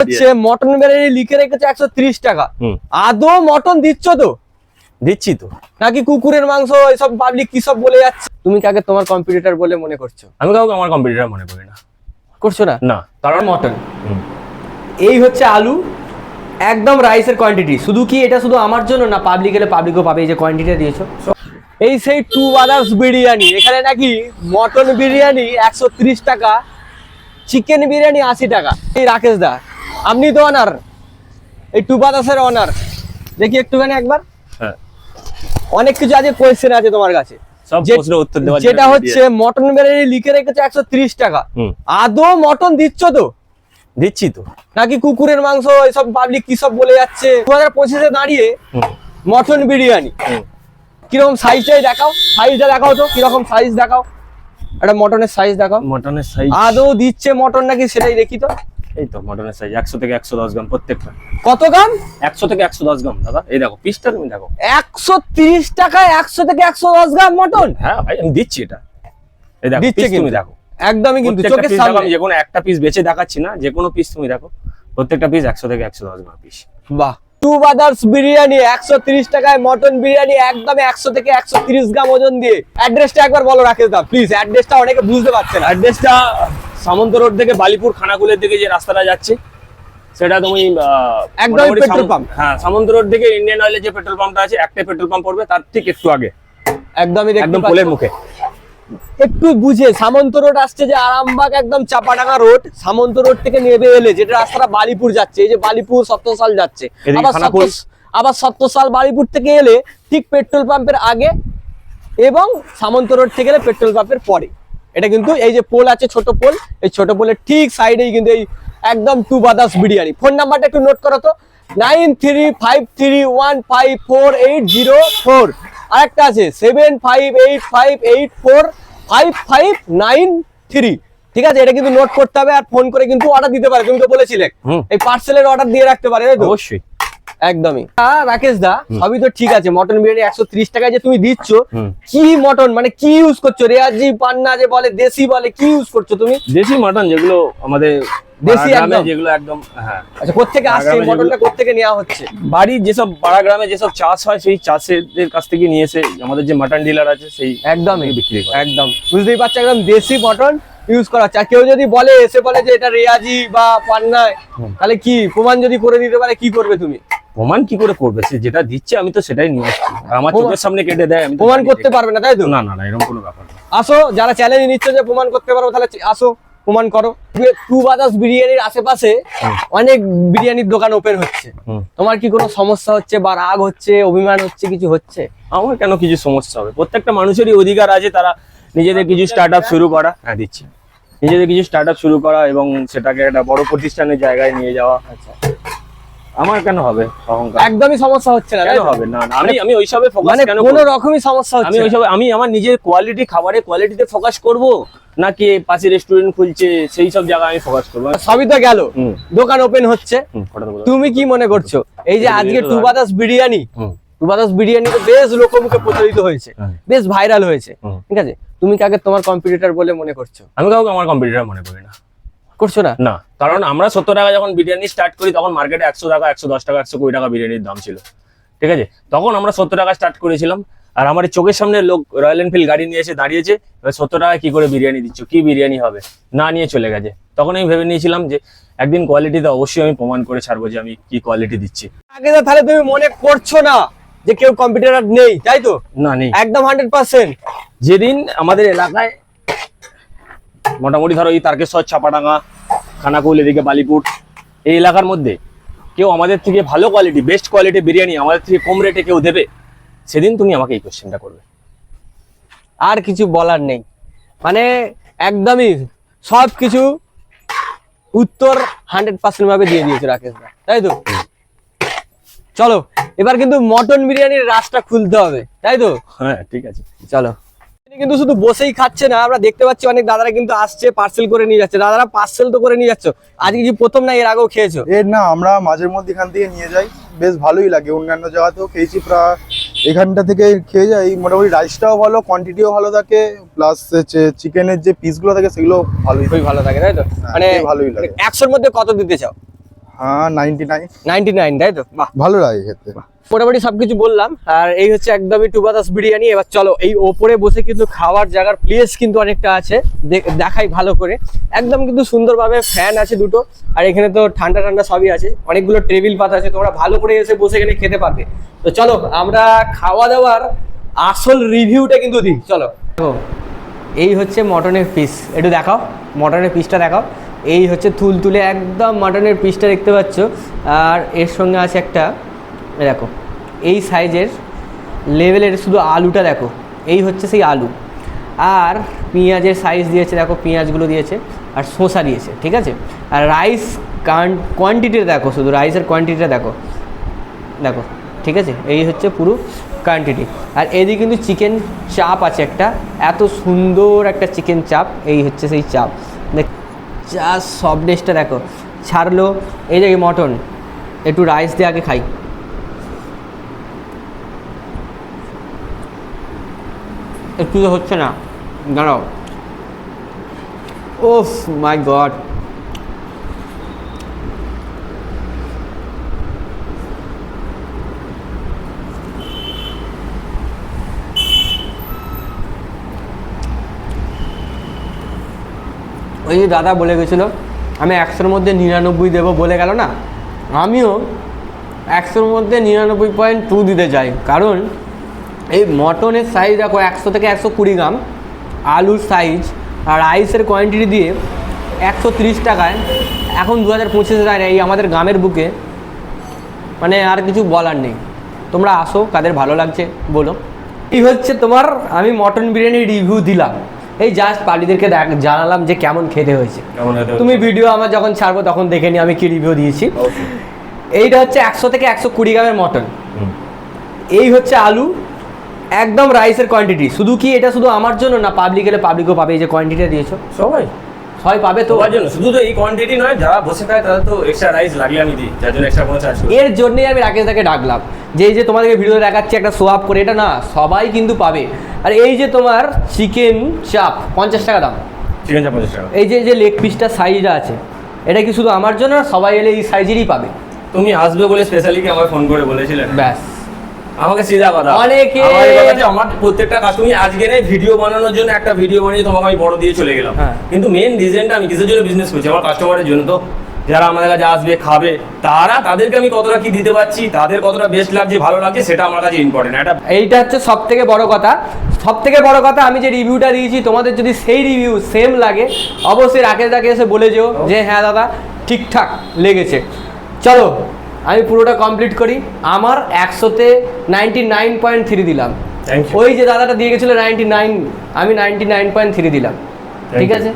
হচ্ছে মটন বিরিয়ানি লিখে রেখেছে একশো ত্রিশ টাকা। আদৌ মটন দিচ্ছ তো? দিচ্ছি তো। নাকি কুকুরের মাংস এসব পাবলিক কি সব বলে যাচ্ছে? তুমি কাকে তোমার কম্পিটিটর বলে মনে করছ? আমি কাউকে আমার কম্পিউটার মনে করি না। করছ না? না কারণ মটন। এই হচ্ছে আলু একদম রাইসের কোয়ান্টিটি শুধু কি এটা শুধু আমার জন্য না পাবলিক এলে পাবলিকও পাবে এই যে কোয়ান্টিটি দিয়েছ? এই সেই টু বাদার্স বিরিয়ানি এখানে নাকি মটন বিরিয়ানি একশো ত্রিশ টাকা চিকেন বিরিয়ানি আশি টাকা। এই রাকেশ দা আপনি তো অনার এই টু বাদার্সের অনার দেখি একটুখানি একবার। হ্যাঁ। অনেক কিছু আছে কোয়েশ্চেন আছে তোমার কাছে। যেটা হচ্ছে মটন বিরিয়ানি লিখে রেখেছে একশো ত্রিশ টাকা। আদৌ মটন দিচ্ছ তো? দিচ্ছি তো। নাকি কুকুরের মাংস এসব পাবলিক কি সব বলে যাচ্ছে? দু হাজার পঁচিশে দাঁড়িয়ে মটন বিরিয়ানি। কীরকম সাইজটাই দেখাও। সাইজটা দেখাও তো কীরকম সাইজ দেখাও। একটা মটনের সাইজ দেখাও। মটনের সাইজ আদৌ দিচ্ছে মটন নাকি সেটাই দেখি তো। এই তো মটনের সাইজ একশো থেকে একশো দশ গ্রাম প্রত্যেকটা। কত গ্রাম? একশো থেকে একশো দশ গ্রাম দাদা। এই দেখো পিসটা তুমি দেখো। একশো তিরিশ টাকায় একশো থেকে একশো দশ গ্রাম মটন? হ্যাঁ ভাই আমি দিচ্ছি এটা। এই দেখো দিচ্ছে তুমি। দেখো। একদমই কিন্তু চোখের সামনে। আমি যে কোনো একটা পিস বেছে দেখাচ্ছি না যে কোনো পিস তুমি দেখো। প্রত্যেকটা পিস একশো থেকে একশো দশ গ্রাম পিস বাহ। টু বাদার্স বিরিয়ানি একশো তিরিশ টাকায় মটন বিরিয়ানি একদম একশো থেকে একশো তিরিশ গ্রাম ওজন দিয়ে। অ্যাড্রেসটা একবার বলো রাকেশ দা প্লিজ অ্যাড্রেসটা অনেকে বুঝতে পারছে না। অ্যাড্রেসটা সামন্ত রোড থেকে বালিপুর খানাকুলের দিকে যে রাস্তাটা যাচ্ছে সেটা তুমি মোটামুটি পেট্রোল পাম্প। হ্যাঁ সামন্ত রোড থেকে ইন্ডিয়ান অয়েলের যে পেট্রোল পাম্পটা আছে একটা পেট্রোল পাম্প পড়বে তার ঠিক একটু আগে। একদমই একদম পোলের মুখে। একটু বুঝে সামন্ত রোড আসছে যে আরামবাগ একদম চাপাডাঙ্গা রোড সামন্ত রোড থেকে নেবে এলে যেটা রাস্তাটা বালিপুর যাচ্ছে এই যে বালিপুর সপ্তসাল যাচ্ছে। আবার খানাকুল। সপ্ত- আবার সপ্তসাল বালিপুর থেকে এলে ঠিক পেট্রোল পাম্পের আগে এবং সামন্ত রোড থেকে এলে পেট্রোল পাম্পের পরে। এটা কিন্তু এই যে পোল আছে ছোট পোল এই ছোট পোলের ঠিক সাইডেই কিন্তু এই একদম টু বাদাস বিরিয়ানি। ফোন নাম্বারটা একটু নোট করো তো nine three five three one five four eight zero four. আরেকটা আছে seven five eight five eight four five five nine three ঠিক আছে? এটা কিন্তু নোট করতে হবে আর ফোন করে কিন্তু অর্ডার দিতে পারে তুমি তো বলেছিলে। এই পার্সেলের অর্ডার দিয়ে রাখতে পারে অবশ্যই। একদমই। রাকেশ দা সবই তো ঠিক আছে মটন বিরিয়ানি একশো ত্রিশ টাকায় যে তুমি দিচ্ছ কি মটন মানে কি ইউজ করছ? রেয়াজি পান্না যে বলে দেশি বলে কি ইউজ করছ তুমি? দেশি মাটন যেগুলো আমাদের দেশি একদম? যেগুলো একদম হ্যাঁ। আচ্ছা কোথেকে আসছে মটনটা কোথেকে নেওয়া হচ্ছে? বাড়ির যেসব পাড়া গ্রামে যেসব চাষ হয় সেই চাষের কাছ থেকে নিয়ে এসে আমাদের যে মাটন ডিলার আছে সেই একদমই। বিক্রি করে। একদম। বুঝতেই পারছ একদম দেশি মটন ইউজ করা হচ্ছে। আর কেউ যদি বলে এসে বলে যে এটা রেয়াজি বা পান্নায় তাহলে কি প্রমাণ যদি করে দিতে পারে কি করবে তুমি? প্রমাণ কি করে করবে? সে যেটা দিচ্ছে আমি তো সেটাই নিয়ে আসছি। আমার চোখের সামনে কেটে দেয় আমি প্রমাণ করতে পারবে না তাই তো? না না না এরকম কোনো ব্যাপার না। আসো যারা চ্যালেঞ্জ নিচ্ছে যে প্রমাণ করতে পারব তাহলে আসো প্রমাণ করো। টু বাদাস বিরিয়ানির আশেপাশে অনেক বিরিয়ানির দোকান ওপেন হচ্ছে। তোমার কি কোনো সমস্যা হচ্ছে বা রাগ হচ্ছে অভিমান হচ্ছে কিছু হচ্ছে? আমার কেন কিছু সমস্যা হবে? প্রত্যেকটা মানুষেরই অধিকার আছে তারা নিজেদের কিছু স্টার্ট আপ শুরু করা। হ্যাঁ দিচ্ছি। নিজেদের কিছু স্টার্ট শুরু করা এবং সেটাকে একটা বড় প্রতিষ্ঠানের জায়গায় নিয়ে যাওয়া। আচ্ছা। আমার কেন হবে অহংকার? একদমই সমস্যা হচ্ছে না কেন হবে? না আমি আমি ওইসবে ফোকাস মানে কেন? রকমই সমস্যা হচ্ছে না। ওইসবে আমি আমার নিজের কোয়ালিটি খাবারের কোয়ালিটিতে ফোকাস করব নাকি পাশে রেস্টুরেন্ট খুলছে সেই সব জায়গায় আমি ফোকাস করব? সবই তো গেল। দোকান ওপেন হচ্ছে। তুমি কি মনে করছ? এই যে আজকে বিরিয়ানি তো টু দারুণ। বিরিয়ানি হুম। টু বাদাস বিরিয়ানি তো বেশ লোকমুখে প্রচলিত হয়েছে হ্যাঁ। বেশ ভাইরাল হয়েছে। ঠিক আছে? তুমি কাকে তোমার কম্পিটিটর বলে মনে করছ? আমি কাউকে আমার কম্পিটিটর মনে করি না। করছ না? না কারণ আমরা সত্তর টাকা যখন বিরিয়ানি স্টার্ট করি তখন মার্কেটে একশো টাকা একশো দশ টাকা একশো কুড়ি টাকা বিরিয়ানির দাম ছিল। ঠিক আছে? তখন আমরা সত্তর টাকা স্টার্ট করেছিলাম আর আমার এই চোখের সামনে লোক রয়্যাল এনফিল্ড গাড়ি নিয়ে এসে দাঁড়িয়েছে এবার সত্তর টাকা কি করে বিরিয়ানি দিচ্ছ? কি বিরিয়ানি হবে? না নিয়ে চলে গেছে। তখন আমি ভেবে নিয়েছিলাম যে একদিন কোয়ালিটিতে অবশ্যই আমি প্রমাণ করে ছাড়বো যে আমি কি কোয়ালিটি দিচ্ছি। আগে তো তাহলে তুমি মনে করছ না যে কেউ কম্পিউটার নেই তাই তো? না নেই। একদম হান্ড্রেড পার্সেন্ট যেদিন আমাদের এলাকায় মোটামুটি ধরো এই তারকেশ্বর চাপাডাঙ্গা খানাকুল এদিকে বালিপুর এই এলাকার মধ্যে কেউ আমাদের থেকে ভালো কোয়ালিটি বেস্ট কোয়ালিটি বিরিয়ানি আমাদের থেকে কম রেটে কেউ দেবে সেদিন তুমি আমাকে এই কোশ্চেনটা করবে। আর কিছু বলার নেই। মানে একদমই সব কিছু উত্তর হান্ড্রেড পার্সেন্ট ভাবে দিয়ে দিয়েছে রাকেশ দা তাই তো? চলো এবার কিন্তু মটন বিরিয়ানির রাসটা খুলতে হবে তাই তো? হ্যাঁ ঠিক আছে। চলো। কিন্তু শুধু বসেই খাচ্ছে না আমরা দেখতে পাচ্ছি অনেক দাদারা কিন্তু আসছে পার্সেল করে নিয়ে যাচ্ছে। দাদারা পার্সেল তো করে নিয়ে যাচ্ছ আজকে কি প্রথম না এর আগেও খেয়েছো? এর না আমরা মাঝের মধ্যে এখান থেকে নিয়ে যাই বেশ ভালোই লাগে অন্যান্য জায়গাতেও খেয়েছি প্রায় এখানটা থেকে খেয়ে যাই মোটামুটি রাইসটাও ভালো কোয়ান্টিটিও ভালো থাকে প্লাস চিকেনের যে পিসগুলো থাকে সেগুলো ভালোই খুবই ভালো থাকে তাই তো? হ্যাঁ, মানে ভালোই লাগে। একশোর মধ্যে কত দিতে চাও? হ্যাঁ তাই তো? বাহ। ভালো লাগে খেতে। মোটামুটি সবকিছু বললাম। আর এই হচ্ছে একদমই টু বাতাস বিরিয়ানি। এবার চলো এই ওপরে বসে কিন্তু খাওয়ার জায়গার প্লেস কিন্তু অনেকটা আছে। দেখাই ভালো করে। একদম কিন্তু সুন্দরভাবে ফ্যান আছে দুটো। আর এখানে তো ঠান্ডা ঠান্ডা সবই আছে। অনেকগুলো টেবিল পাতা আছে। তোমরা ভালো করে এসে বসে এখানে খেতে পারবে। তো চলো আমরা খাওয়া দাওয়ার আসল রিভিউটা কিন্তু দিই। চলো। এই হচ্ছে মটনের পিস একটু দেখাও। মটনের পিসটা দেখাও। এই হচ্ছে তুল তুলে একদম মটনের পিসটা দেখতে পাচ্ছ। আর এর সঙ্গে আছে একটা দেখো, এই সাইজের লেভেলের শুধু আলুটা দেখো, এই হচ্ছে সেই আলু। আর পেঁয়াজের সাইজ দিয়েছে, দেখো, পেঁয়াজগুলো দিয়েছে, আর শসা দিয়েছে, ঠিক আছে? আর রাইস কোয়ান্টিটিটা দেখো, শুধু রাইসের কোয়ান্টিটিটা দেখো দেখো, ঠিক আছে? এই হচ্ছে পুরো কোয়ান্টিটি আর এদিকে কিন্তু চিকেন চাপ আছে একটা, এত সুন্দর একটা চিকেন চাপ, এই হচ্ছে সেই চাপ। দেখ যা সফটনেসটা দেখো। ছাড়লো, এই যে মটন, একটু রাইস দিয়ে আগে খাই। একটু হচ্ছে না। দাঁড়াও। ওফ মাই গড ওই যে দাদা বলে গেছিল, আমি একশোর মধ্যে নিরানব্বই দেবো বলে গেল না? আমিও একশোর মধ্যে নিরানব্বই পয়েন্ট টু দিতে চাই। কারণ এই মটনের সাইজ দেখো, একশো থেকে একশো কুড়ি গ্রাম, আলুর সাইজ আর রাইসের কোয়ান্টিটি দিয়ে একশো তিরিশ টাকায়, এখন দু হাজার পঁচিশে দাঁড়িয়ে এই আমাদের গ্রামের বুকে। মানে আর কিছু বলার নেই। তোমরা আসো, কাদের ভালো লাগছে, বলো। এই হচ্ছে তোমার, আমি মটন বিরিয়ানি রিভিউ দিলাম। এই জাস্ট পার্টিদেরকে জানালাম যে কেমন খেতে হয়েছে। তুমি ভিডিও আমার যখন ছাড়বো তখন দেখে নি আমি কি রিভিউ দিয়েছি। এইটা হচ্ছে একশো থেকে একশো কুড়ি গ্রামের মটন। এই হচ্ছে আলু একদম রাইসের কোয়ান্টিটি শুধু কি এটা শুধু আমার জন্য না পাবলিক এলে পাবলিকও পাবে এই যে কোয়ান্টিটিটা দিয়েছ। সবাই। সবাই পাবে তো? তোমার জন্য শুধু তো এই কোয়ান্টিটি নয় যারা বসে খায় তাদের তো এক্সট্রা রাইস লাগিয়ে আমি দিই যার জন্য এক্সট্রা কোনো চার্জ এর জন্যই আমি রাকেশ দাকে ডাকলাম যে এই যে তোমাদেরকে ভিডিও দেখাচ্ছি একটা আপ করে এটা না সবাই কিন্তু পাবে। আর এই যে তোমার চিকেন চাপ পঞ্চাশ টাকা দাম। চিকেন চাপ পঞ্চাশ টাকা। এই যে যে লেগ পিসটা সাইজটা আছে এটা কি শুধু আমার জন্য না সবাই এলে এই সাইজেরই পাবে। তুমি আসবে বলে স্পেশালি কি আমায় ফোন করে বলেছিলেন ব্যাস। আমাকে সিধা কথা। অনেকে- আমার প্রত্যেকটা কাস্টমার আজকে নেই ভিডিও বানানোর জন্য একটা ভিডিও বানিয়ে তোমাকে আমি বড় দিয়ে চলে গেলাম। হ্যাঁ। কিন্তু মেন রিজনটা আমি কিসের জন্য বিজনেস করছি? আমার কাস্টমারের জন্য তো। যারা আমাদের কাছে আসবে খাবে তারা তাদেরকে আমি কতটা কি দিতে পারছি তাদের কতটা বেস্ট লাগছে ভালো লাগছে সেটা আমার কাছে ইম্পর্টেন্ট এটা এইটা হচ্ছে সব থেকে বড় কথা। সব থেকে বড় কথা আমি যে রিভিউটা দিয়েছি তোমাদের যদি সেই রিভিউ সেম লাগে অবশ্যই রাকেশ দাকে এসে বলে যেও যে হ্যাঁ দাদা ঠিকঠাক লেগেছে। চলো আমি পুরোটা কমপ্লিট করি। আমার একশোতে নাইনটি নাইন পয়েন্ট থ্রি দিলাম ওই যে দাদাটা দিয়ে গেছিল নাইনটি নাইন আমি নাইনটি নাইন পয়েন্ট থ্রি দিলাম ঠিক আছে?